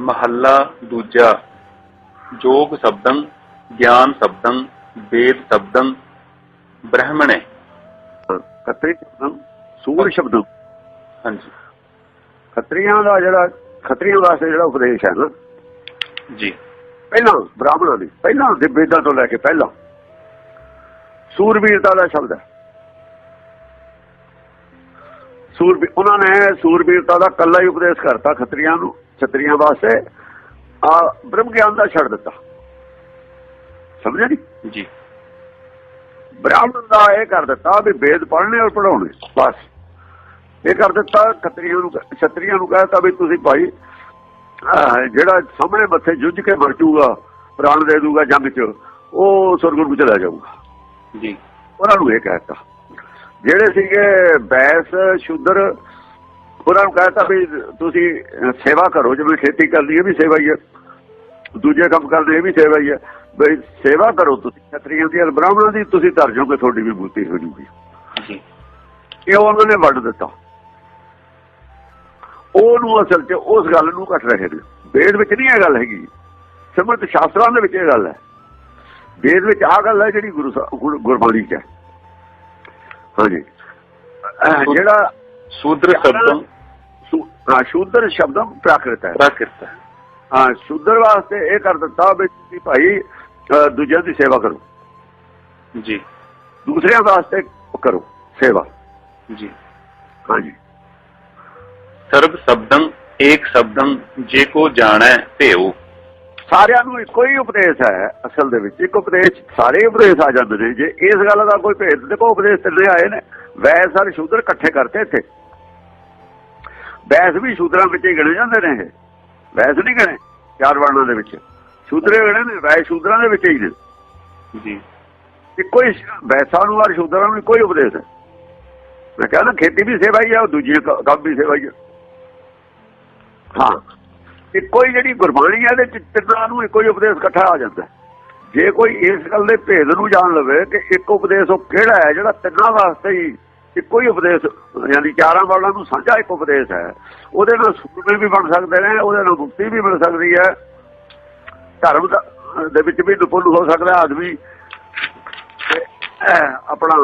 ਮਹੱਲਾ ਦੂਜਾ। ਜੋਗ ਸ਼ਬਦੰ ਗਿਆਨ ਸ਼ਬਦੰ ਵੇਦ ਸ਼ਬਦੰ ਬ੍ਰਹਮਣੇ। ਖੱਤਰੀ ਸ਼ਬਦਮ ਸੂਰ ਸ਼ਬਦਮ ਹਾਂਜੀ। ਖੱਤਰੀਆਂ ਦਾ ਜਿਹੜਾ ਖੱਤਰੀਆਂ ਵਾਸਤੇ ਜਿਹੜਾ ਉਪਦੇਸ਼ ਹੈ ਨਾ। ਜੀ। ਪਹਿਲਾਂ ਬ੍ਰਾਹਮਣਾਂ ਦੀ ਪਹਿਲਾਂ ਦੇ ਵੇਦਾਂ ਤੋਂ ਲੈ ਕੇ ਪਹਿਲਾਂ। ਸੂਰਬੀਰਤਾ ਦਾ ਸ਼ਬਦ ਹੈ। ਸੂਰਬੀ ਉਹਨਾਂ ਨੇ ਸੂਰਬੀਰਤਾ ਦਾ ਕੱਲਾ ਹੀ ਉਪਦੇਸ਼ ਕਰਤਾ ਖੱਤਰੀਆਂ ਨੂੰ ਛਤਰੀਆਂ ਵਾਸਤੇ। ਆ ਬ੍ਰਹਮ ਗਿਆਨ ਦਾ ਛੱਡ ਦਿੱਤਾ। ਸਮਝਿਆ ਨਹੀਂ ਜੀ। ਬ੍ਰਾਹਮਣ ਦਾ ਇਹ ਕਰ ਦਿੱਤਾ ਵੀ ਵੇਦ ਪੜ੍ਹਨੇ ਔਰ ਪੜਾਉਣੇ ਬਸ। ਇਹ ਕਰ ਦਿੱਤਾ ਖੱਤਰੀਆਂ ਨੂੰ ਛਤਰੀਆਂ ਨੂੰ ਕਹਿਤਾ ਵੀ ਤੁਸੀਂ ਭਾਈ ਜਿਹੜਾ ਸਾਹਮਣੇ ਮੱਥੇ ਜੁੱਝ ਕੇ ਮਰ ਪ੍ਰਾਣ ਦੇ ਦੂਗਾ ਜੰਗ 'ਚ ਉਹ ਸੁਰਗ ਨੂੰ ਚਲਾ ਜਾਊਗਾ। ਜੀ। ਉਹਨਾਂ ਨੂੰ ਇਹ ਕਹਿਤਾ ਜਿਹੜੇ ਸੀਗੇ ਬੈਸ ਸ਼ੁੱਧਰ ਉਹਨਾਂ ਨੂੰ ਕਹਿਤਾ ਵੀ ਤੁਸੀਂ ਸੇਵਾ ਕਰੋ ਜਿਵੇਂ ਖੇਤੀ ਕਰਨੀ ਇਹ ਵੀ ਸੇਵਾ ਹੀ ਹੈ। ਦੂਜੇ ਕੰਮ ਕਰਦੇ ਇਹ ਵੀ ਸੇਵਾ ਹੀ ਹੈ। ਵੀ ਸੇਵਾ ਕਰੋ ਤੁਸੀਂ ਖੱਤਰੀਆਂ ਦੀ ਬ੍ਰਾਹਮਣਾਂ ਦੀ ਤੁਸੀਂ ਧਰ ਜਾਓਗੇ ਤੁਹਾਡੀ ਵੀ ਬੂਤੀ ਹੋ ਜੂਗੀ। ਜੀ। ਇਹ ਉਹਨਾਂ ਨੇ ਵੱਢ ਦਿੱਤਾ। ਉਹਨੂੰ ਅਸਲ 'ਚ ਉਸ ਗੱਲ ਨੂੰ ਕੱਟ ਰਹੇ ਨੇ। ਵੇਦ ਵਿੱਚ ਨਹੀਂ ਇਹ ਗੱਲ ਹੈਗੀ। ਸਿਮਰਤ ਸ਼ਾਸਤਰਾਂ ਦੇ ਵਿੱਚ ਇਹ ਗੱਲ ਹੈ। ਵੇਦ ਵਿੱਚ ਆ ਗੱਲ ਹੈ ਜਿਹੜੀ ਗੁਰ- ਗੁਰਬਾਣੀ 'ਚ ਹੈ। ਹਾਂਜੀ। ਜਿਹੜਾ ਸ਼ੂਦਰ ਸ਼ਬਦੰ। ਹਾਂ, ਸ਼ੂਦਰ ਸ਼ਬਦਮ ਪ੍ਰਾਕ੍ਰਿਤ ਹੈ। ਪ੍ਰਾਕਿਰਤ ਹਾਂ। ਸ਼ੂਦਰ ਵਾਸਤੇ ਇਹ ਕਰ ਦਿੱਤਾ ਵੀ ਤੁਸੀਂ ਭਾਈ ਦੂਜਿਆਂ ਦੀ ਸੇਵਾ ਕਰੋ। ਜੀ। ਦੂਸਰਿਆਂ ਵਾਸਤੇ ਕਰੋ ਸੇਵਾ। ਜੀ। ਹਾਂਜੀ। ਸਰਬ ਸ਼ਬਦੰ ਏਕ ਸ਼ਬਦੰ ਜੇ ਕੋ ਜਾਣੈ ਭੇਉ। ਸਾਰਿਆਂ ਨੂੰ ਇੱਕੋ ਹੀ ਉਪਦੇਸ਼ ਹੈ ਅਸਲ ਦੇ ਵਿੱਚ। ਇੱਕ ਉਪਦੇਸ਼ ਸਾਰੇ ਉਪਦੇਸ਼ ਆ ਜਾਂਦੇ ਨੇ। ਜੇ ਇਸ ਗੱਲ ਦਾ ਕੋਈ ਭੇਦ ਦੇਖੋ ਉਪਦੇਸ਼ ਤਿੰਨੇ ਆਏ ਨੇ। ਵੈਸ ਸਾਰੇ ਸ਼ੂਦਰ ਇਕੱਠੇ ਕਰਤੇ ਇੱਥੇ। ਵੈਸ ਵੀ ਸ਼ੂਦਰਾਂ ਵਿੱਚ ਹੀ ਗਿਣੇ ਜਾਂਦੇ ਨੇ ਇਹ। ਵੈਸ ਨਹੀਂ ਗਿਣੇ ਚਾਰ ਵਰਣਾਂ ਦੇ ਵਿੱਚ। ਸ਼ੂਦਰੇ ਗਿਣੇ ਨੇ ਵੈਸ ਸ਼ੂਦਰਾਂ ਦੇ ਵਿੱਚ ਹੀ ਨੇ। ਜੀ। ਇੱਕੋ ਹੀ ਵੈਸਾਂ ਨੂੰ ਔਰ ਸ਼ੂਦਰਾਂ ਨੂੰ ਇੱਕੋ ਹੀ ਉਪਦੇਸ਼ ਹੈ। ਮੈਂ ਕਹਿੰਦਾ ਖੇਤੀ ਵੀ ਸੇਵਾ ਹੀ ਉਹ ਦੂਜੀ ਕੰਮ ਵੀ ਸੇਵਾ ਹੀ ਹੈ ਹਾਂ। ਇੱਕੋ ਹੀ ਜਿਹੜੀ ਗੁਰਬਾਣੀ ਹੈ ਇਹਦੇ ਚ ਤਿੰਨਾਂ ਨੂੰ ਇੱਕੋ ਹੀ ਉਪਦੇਸ਼ ਇਕੱਠਾ ਆ ਜਾਂਦਾ। ਜੇ ਕੋਈ ਇਸ ਗੱਲ ਦੇ ਭੇਦ ਨੂੰ ਜਾਣ ਲਵੇ ਕਿ ਇੱਕ ਉਪਦੇਸ਼ ਉਹ ਕਿਹੜਾ ਹੈ, ਜਿਹੜਾ ਤਿੰਨਾਂ ਵਾਸਤੇ ਹੀ ਇੱਕੋ ਹੀ ਉਪਦੇਸ਼, ਯਾਨੀ ਚਾਰਾਂ ਵਾਲਾਂ ਨੂੰ ਸਾਂਝਾ ਇੱਕ ਉਪਦੇਸ਼ ਹੈ, ਉਹਦੇ ਨਾਲ ਸੂਰਮੇ ਵੀ ਬਣ ਸਕਦੇ ਨੇ, ਉਹਦੇ ਨਾਲ ਮੁਕਤੀ ਵੀ ਮਿਲ ਸਕਦੀ ਹੈ। ਧਰਮ ਦੇ ਵਿੱਚ ਵੀ ਨਿਪੁੰਨ ਹੋ ਸਕਦਾ ਆਦਮੀ। ਆਪਣਾ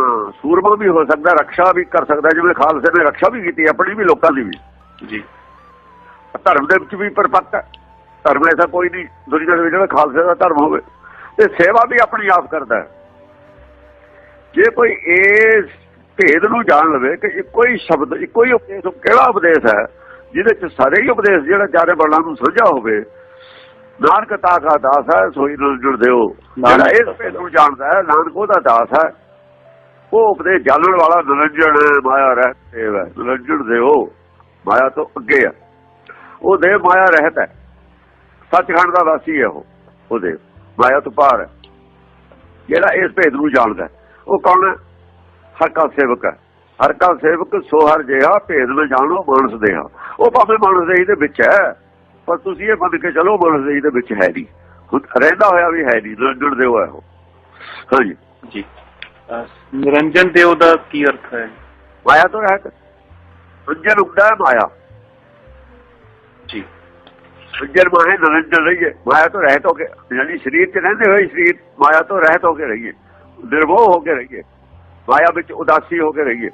ਸੂਰਮਾ ਵੀ ਹੋ ਸਕਦਾ ਰੱਖਿਆ ਵੀ ਕਰ ਸਕਦਾ ਜਿਵੇਂ ਖਾਲਸੇ ਨੇ ਰੱਖਿਆ ਵੀ ਕੀਤੀ, ਆਪਣੀ ਵੀ, ਲੋਕਾਂ ਦੀ ਵੀ। ਜੀ। ਧਰਮ ਦੇ ਵਿੱਚ ਵੀ ਪਰਪੱਕ ਹੈ। ਧਰਮ ਐਸਾ ਕੋਈ ਨਹੀਂ ਦੁਨੀਆ ਦੇ ਵਿੱਚ ਜਿਹੜਾ ਖਾਲਸੇ ਦਾ ਧਰਮ ਹੋਵੇ ਤੇ ਸੇਵਾ ਵੀ ਆਪਣੀ ਆਪ ਕਰਦਾ ਹੈ। ਜੇ ਕੋਈ ਇਸ ਭੇਦ ਨੂੰ ਜਾਣ ਲਵੇ ਕਿ ਇੱਕੋ ਹੀ ਸ਼ਬਦ ਇੱਕੋ ਹੀ ਉਪਦੇਸ਼ ਕਿਹੜਾ ਉਪਦੇਸ਼ ਹੈ ਜਿਹਦੇ ਚ ਸਾਰੇ ਹੀ ਉਪਦੇਸ਼ ਜਿਹੜਾ ਚਾਰੇ ਬਲਾਂ ਨੂੰ ਸਮਝਾ ਹੋਵੇ ਨਾਨਕ ਤਾ ਕਾ ਦਾਸ ਹੈ ਸੋਈ ਨਾਲ ਜੁੜਦੇ ਹੋ ਜਿਹੜਾ ਇਸ ਭੇਦ ਨੂੰ ਜਾਣਦਾ ਹੈ ਨਾਨਕ ਉਹਦਾ ਦਾਸ ਹੈ। ਉਹ ਉਪਦੇਸ਼ ਜਾਣਨ ਵਾਲਾ ਨਿਰੰਜਨ ਹੈ, ਮਾਇਆ ਰਹਿਤ ਸੇਵ ਹੈ। ਨਿਰੰਜਨ ਦੇ ਉਹ ਮਾਇਆ ਤੋਂ ਅੱਗੇ ਹੈ। ਉਹ ਦੇਵ ਮਾਇਆ ਰਹਿਤ ਹੈ। ਸੱਚਖੰਡ ਦਾ ਵਾਸੀ ਹੈ ਉਹ ਉਹਦੇ ਮਾਇਆ ਤੋਂ ਪਾਰ ਹੈ। ਜਿਹੜਾ ਇਸ ਭੇਦ ਨੂੰ ਜਾਣਦਾ ਹੈ। ਉਹ ਕੌਣ ਹੈ? ਹਰ ਕਾ ਸੇਵਕ ਹੈ। ਹਰ ਕਾ ਸੇਵਕ ਸੋ ਹਰ ਜਿਹਾ ਭੇਦ ਨੂੰ ਜਾਣੋ ਮਾਨਸ ਦੇਹਾ ਉਹ ਭਾਵੇਂ ਮਾਨਸ ਦੇਹੀ ਦੇ ਵਿੱਚ ਹੈ ਪਰ ਤੁਸੀਂ ਇਹ ਮੰਨ ਕੇ ਚਲੋ ਮਾਨਸ ਦੇਹੀ ਦੇ ਵਿੱਚ ਹੈ ਨਹੀਂ। ਰਹਿੰਦਾ ਹੋਇਆ ਵੀ ਹੈ ਨਹੀਂ ਨਿਰੰਜਨ ਦੇ ਹੋਇਆ ਉਹ। ਹਾਂਜੀ। ਜੀ। ਨਿਰੰਜਨ ਦੇਵ ਦਾ ਕੀ ਅਰਥ ਹੈ? ਮਾਇਆ ਤੋਂ ਰਹਿਤ ਨਿਰੰਜਨ ਹੈ ਮਾਇਆ। ਨਿਰੰਜਨ ਮਾਹੇ ਨਿਰੰਜਨ ਰਹੀਏ। ਮਾਇਆ ਤੋਂ ਰਹਿਤ ਹੋ ਕੇ ਯਾਨੀ ਸਰੀਰ 'ਚ ਰਹਿੰਦੇ ਹੋਏ ਸਰੀਰ ਮਾਇਆ ਤੋਂ ਰਹਿਤ ਹੋ ਕੇ ਰਹੀਏ। ਨਿਰਭਉ ਹੋ ਕੇ ਰਹੀਏ। ਮਾਇਆ ਵਿੱਚ ਉਦਾਸੀ ਹੋ ਕੇ ਰਹੀਏ।